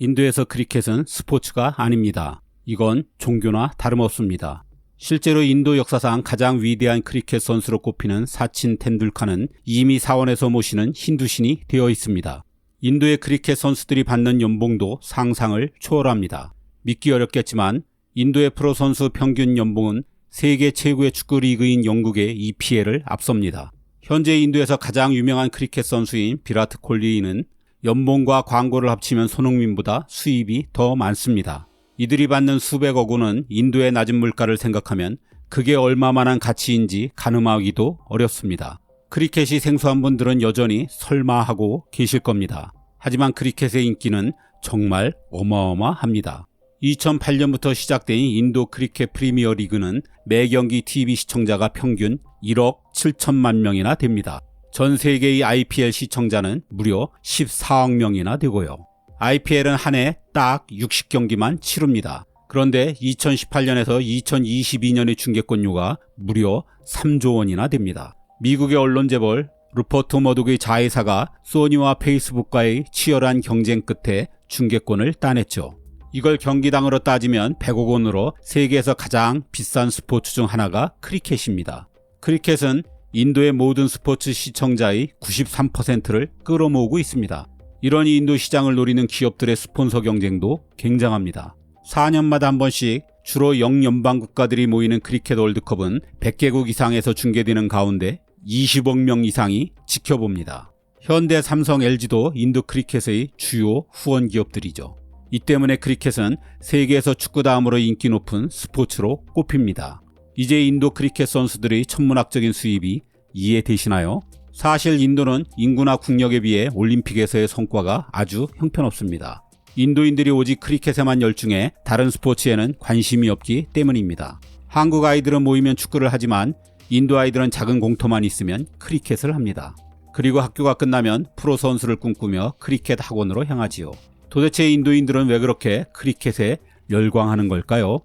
인도에서 크리켓은 스포츠가 아닙니다. 이건 종교나 다름없습니다. 실제로 인도 역사상 가장 위대한 크리켓 선수로 꼽히는 사친 텐둘카는 이미 사원에서 모시는 힌두신이 되어 있습니다. 인도의 크리켓 선수들이 받는 연봉도 상상을 초월합니다. 믿기 어렵겠지만 인도의 프로 선수 평균 연봉은 세계 최고의 축구 리그인 영국의 EPL을 앞섭니다. 현재 인도에서 가장 유명한 크리켓 선수인 비라트 콜리는 연봉과 광고를 합치면 손흥민보다 수입이 더 많습니다. 이들이 받는 수백억 원은 인도의 낮은 물가를 생각하면 그게 얼마만한 가치인지 가늠하기도 어렵습니다. 크리켓이 생소한 분들은 여전히 설마 하고 계실 겁니다. 하지만 크리켓의 인기는 정말 어마어마합니다. 2008년부터 시작된 인도 크리켓 프리미어 리그는 매 경기 TV 시청자가 평균 1억 7천만 명이나 됩니다. 전 세계의 IPL 시청자는 무려 14억 명이나 되고요. IPL은 한 해 딱 60경기만 치릅니다. 그런데 2018년에서 2022년의 중계권료가 무려 3조 원이나 됩니다. 미국의 언론 재벌 루퍼트 머독의 자회사가 소니와 페이스북과의 치열한 경쟁 끝에 중계권을 따냈죠. 이걸 경기당으로 따지면 100억 원으로 세계에서 가장 비싼 스포츠 중 하나가 크리켓입니다. 크리켓은 인도의 모든 스포츠 시청자의 93%를 끌어모으고 있습니다. 이런 인도 시장을 노리는 기업들의 스폰서 경쟁도 굉장합니다. 4년마다 한 번씩 주로 영연방 국가들이 모이는 크리켓 월드컵은 100개국 이상에서 중계되는 가운데 20억 명 이상이 지켜봅니다. 현대, 삼성, LG도 인도 크리켓의 주요 후원 기업들이죠. 이 때문에 크리켓은 세계에서 축구 다음으로 인기 높은 스포츠로 꼽힙니다. 이제 인도 크리켓 선수들의 천문학적인 수입이 이해되시나요? 사실 인도는 인구나 국력에 비해 올림픽에서의 성과가 아주 형편없습니다. 인도인들이 오직 크리켓에만 열중해 다른 스포츠에는 관심이 없기 때문입니다. 한국 아이들은 모이면 축구를 하지만 인도 아이들은 작은 공터만 있으면 크리켓을 합니다. 그리고 학교가 끝나면 프로 선수를 꿈꾸며 크리켓 학원으로 향하지요. 도대체 인도인들은 왜 그렇게 크리켓에 열광하는 걸까요?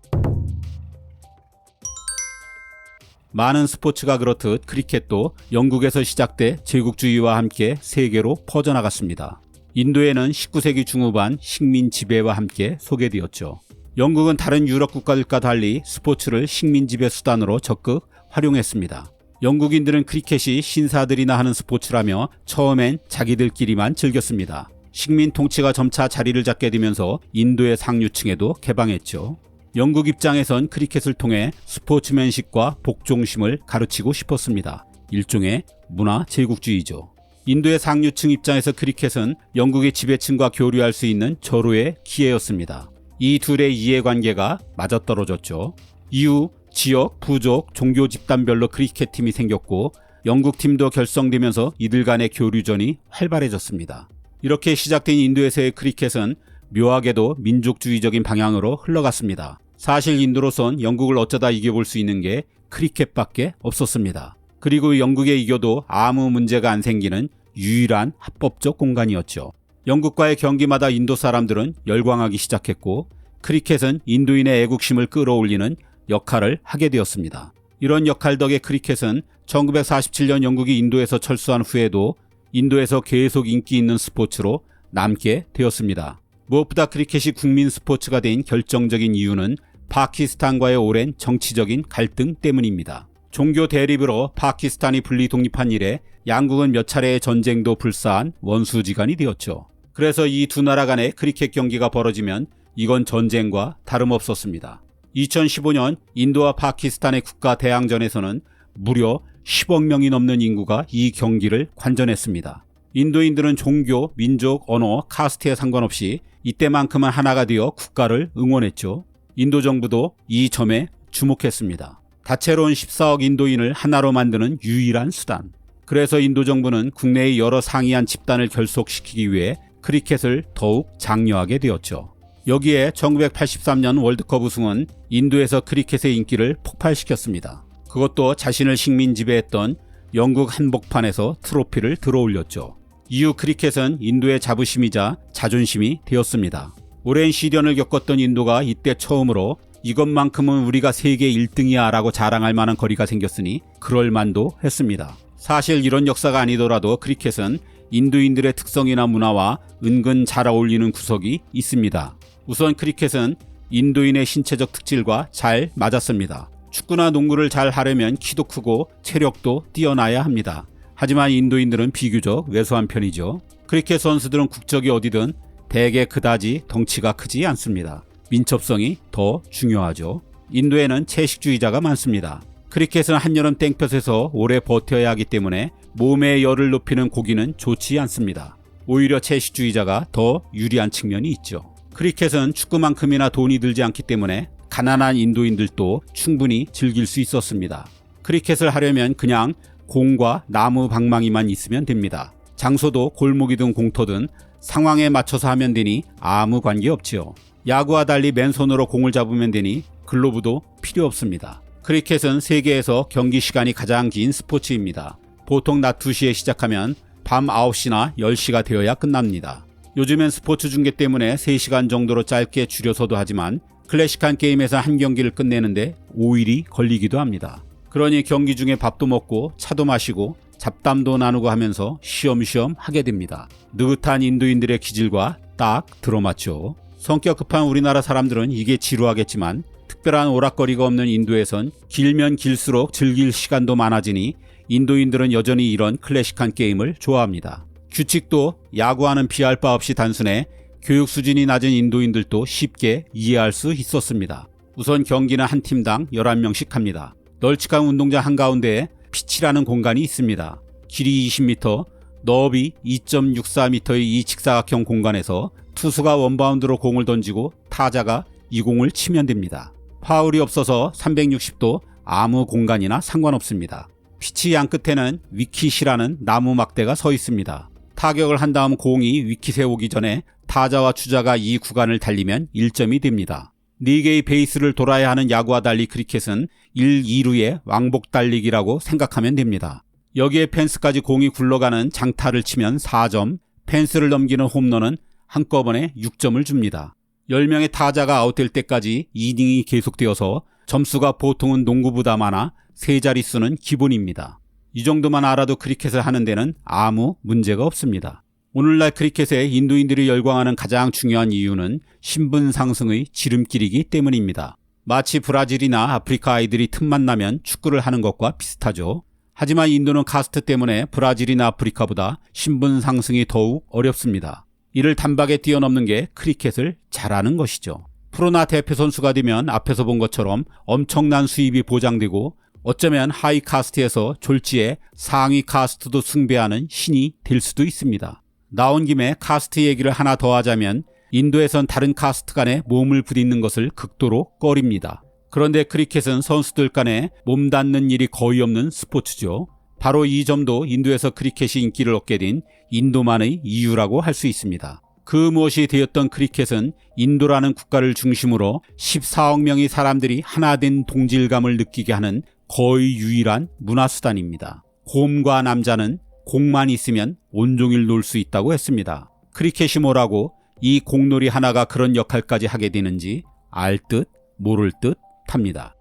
많은 스포츠가 그렇듯 크리켓도 영국에서 시작돼 제국주의와 함께 세계로 퍼져나갔습니다. 인도에는 19세기 중후반 식민 지배와 함께 소개되었죠. 영국은 다른 유럽 국가들과 달리 스포츠를 식민 지배 수단으로 적극 활용했습니다. 영국인들은 크리켓이 신사들이나 하는 스포츠라며 처음엔 자기들끼리만 즐겼습니다. 식민 통치가 점차 자리를 잡게 되면서 인도의 상류층에도 개방했죠. 영국 입장에선 크리켓을 통해 스포츠맨십과 복종심을 가르치고 싶었습니다. 일종의 문화 제국주의죠. 인도의 상류층 입장에서 크리켓은 영국의 지배층과 교류할 수 있는 절호의 기회였습니다. 이 둘의 이해관계가 맞아떨어졌죠. 이후 지역, 부족, 종교 집단별로 크리켓 팀이 생겼고 영국 팀도 결성되면서 이들 간의 교류전이 활발해졌습니다. 이렇게 시작된 인도에서의 크리켓은 묘하게도 민족주의적인 방향으로 흘러갔습니다. 사실 인도로선 영국을 어쩌다 이겨볼 수 있는 게 크리켓밖에 없었습니다. 그리고 영국에 이겨도 아무 문제가 안 생기는 유일한 합법적 공간이었죠. 영국과의 경기마다 인도 사람들은 열광하기 시작했고 크리켓은 인도인의 애국심을 끌어올리는 역할을 하게 되었습니다. 이런 역할 덕에 크리켓은 1947년 영국이 인도에서 철수한 후에도 인도에서 계속 인기 있는 스포츠로 남게 되었습니다. 무엇보다 크리켓이 국민 스포츠가 된 결정적인 이유는 파키스탄과의 오랜 정치적인 갈등 때문입니다. 종교 대립으로 파키스탄이 분리 독립한 이래 양국은 몇 차례의 전쟁도 불사한 원수지간이 되었죠. 그래서 이 두 나라 간의 크리켓 경기가 벌어지면 이건 전쟁과 다름없었습니다. 2015년 인도와 파키스탄의 국가 대항전에서는 무려 10억 명이 넘는 인구가 이 경기를 관전했습니다. 인도인들은 종교, 민족, 언어, 카스트에 상관없이 이때만큼은 하나가 되어 국가를 응원했죠. 인도 정부도 이 점에 주목했습니다. 다채로운 14억 인도인을 하나로 만드는 유일한 수단. 그래서 인도 정부는 국내의 여러 상이한 집단을 결속시키기 위해 크리켓을 더욱 장려하게 되었죠. 여기에 1983년 월드컵 우승은 인도에서 크리켓의 인기를 폭발시켰습니다. 그것도 자신을 식민 지배했던 영국 한복판에서 트로피를 들어올렸죠. 이후 크리켓은 인도의 자부심이자 자존심이 되었습니다. 오랜 시련을 겪었던 인도가 이때 처음으로 이것만큼은 우리가 세계 1등이야 라고 자랑할 만한 거리가 생겼으니 그럴 만도 했습니다. 사실 이런 역사가 아니더라도 크리켓은 인도인들의 특성이나 문화와 은근 잘 어울리는 구석이 있습니다. 우선 크리켓은 인도인의 신체적 특질과 잘 맞았습니다. 축구나 농구를 잘 하려면 키도 크고 체력도 뛰어나야 합니다. 하지만 인도인들은 비교적 왜소한 편이죠. 크리켓 선수들은 국적이 어디든 대개 그다지 덩치가 크지 않습니다. 민첩성이 더 중요하죠. 인도에는 채식주의자가 많습니다. 크리켓은 한여름 땡볕에서 오래 버텨야 하기 때문에 몸의 열을 높이는 고기는 좋지 않습니다. 오히려 채식주의자가 더 유리한 측면이 있죠. 크리켓은 축구만큼이나 돈이 들지 않기 때문에 가난한 인도인들도 충분히 즐길 수 있었습니다. 크리켓을 하려면 그냥 공과 나무 방망이만 있으면 됩니다. 장소도 골목이든 공터든 상황에 맞춰서 하면 되니 아무 관계 없지요. 야구와 달리 맨손으로 공을 잡으면 되니 글로브도 필요 없습니다. 크리켓은 세계에서 경기 시간이 가장 긴 스포츠입니다. 보통 낮 2시에 시작하면 밤 9시나 10시가 되어야 끝납니다. 요즘엔 스포츠 중계 때문에 3시간 정도로 짧게 줄여서도 하지만 클래식한 게임에서 한 경기를 끝내는데 5일이 걸리기도 합니다. 그러니 경기 중에 밥도 먹고 차도 마시고 잡담도 나누고 하면서 쉬엄쉬엄 하게 됩니다. 느긋한 인도인들의 기질과 딱 들어맞죠. 성격 급한 우리나라 사람들은 이게 지루하겠지만 특별한 오락거리가 없는 인도에선 길면 길수록 즐길 시간도 많아지니 인도인들은 여전히 이런 클래식한 게임을 좋아합니다. 규칙도 야구와는 비할 바 없이 단순해 교육 수준이 낮은 인도인들도 쉽게 이해할 수 있었습니다. 우선 경기는 한 팀당 11명씩 합니다. 널찍한 운동장 한가운데에 피치라는 공간이 있습니다. 길이 20m, 너비 2.64m의 이 직사각형 공간에서 투수가 원바운드로 공을 던지고 타자가 이 공을 치면 됩니다. 파울이 없어서 360도 아무 공간이나 상관없습니다. 피치 양 끝에는 위킷이라는 나무 막대가 서 있습니다. 타격을 한 다음 공이 위킷에 오기 전에 타자와 주자가 이 구간을 달리면 1점이 됩니다. 4개의 베이스를 돌아야 하는 야구와 달리 크리켓은 1, 2루의 왕복 달리기라고 생각하면 됩니다. 여기에 펜스까지 공이 굴러가는 장타를 치면 4점, 펜스를 넘기는 홈런은 한꺼번에 6점을 줍니다. 10명의 타자가 아웃될 때까지 이닝이 계속되어서 점수가 보통은 농구보다 많아 세 자릿수는 기본입니다. 이 정도만 알아도 크리켓을 하는 데는 아무 문제가 없습니다. 오늘날 크리켓에 인도인들이 열광하는 가장 중요한 이유는 신분 상승의 지름길이기 때문입니다. 마치 브라질이나 아프리카 아이들이 틈만 나면 축구를 하는 것과 비슷하죠. 하지만 인도는 카스트 때문에 브라질이나 아프리카보다 신분 상승이 더욱 어렵습니다. 이를 단박에 뛰어넘는 게 크리켓을 잘하는 것이죠. 프로나 대표 선수가 되면 앞에서 본 것처럼 엄청난 수입이 보장되고 어쩌면 하이 카스트에서 졸지에 상위 카스트도 승배하는 신이 될 수도 있습니다. 나온 김에 카스트 얘기를 하나 더 하자면 인도에선 다른 카스트 간에 몸을 부딪는 것을 극도로 꺼립니다. 그런데 크리켓은 선수들 간에 몸 닿는 일이 거의 없는 스포츠죠. 바로 이 점도 인도에서 크리켓이 인기를 얻게 된 인도만의 이유라고 할 수 있습니다. 그 무엇이 되었던 크리켓은 인도라는 국가를 중심으로 14억 명의 사람들이 하나 된 동질감을 느끼게 하는 거의 유일한 문화수단입니다. 곰과 남자는 공만 있으면 온종일 놀 수 있다고 했습니다. 크리켓이 뭐라고 이 공놀이 하나가 그런 역할까지 하게 되는지 알 듯 모를 듯 합니다.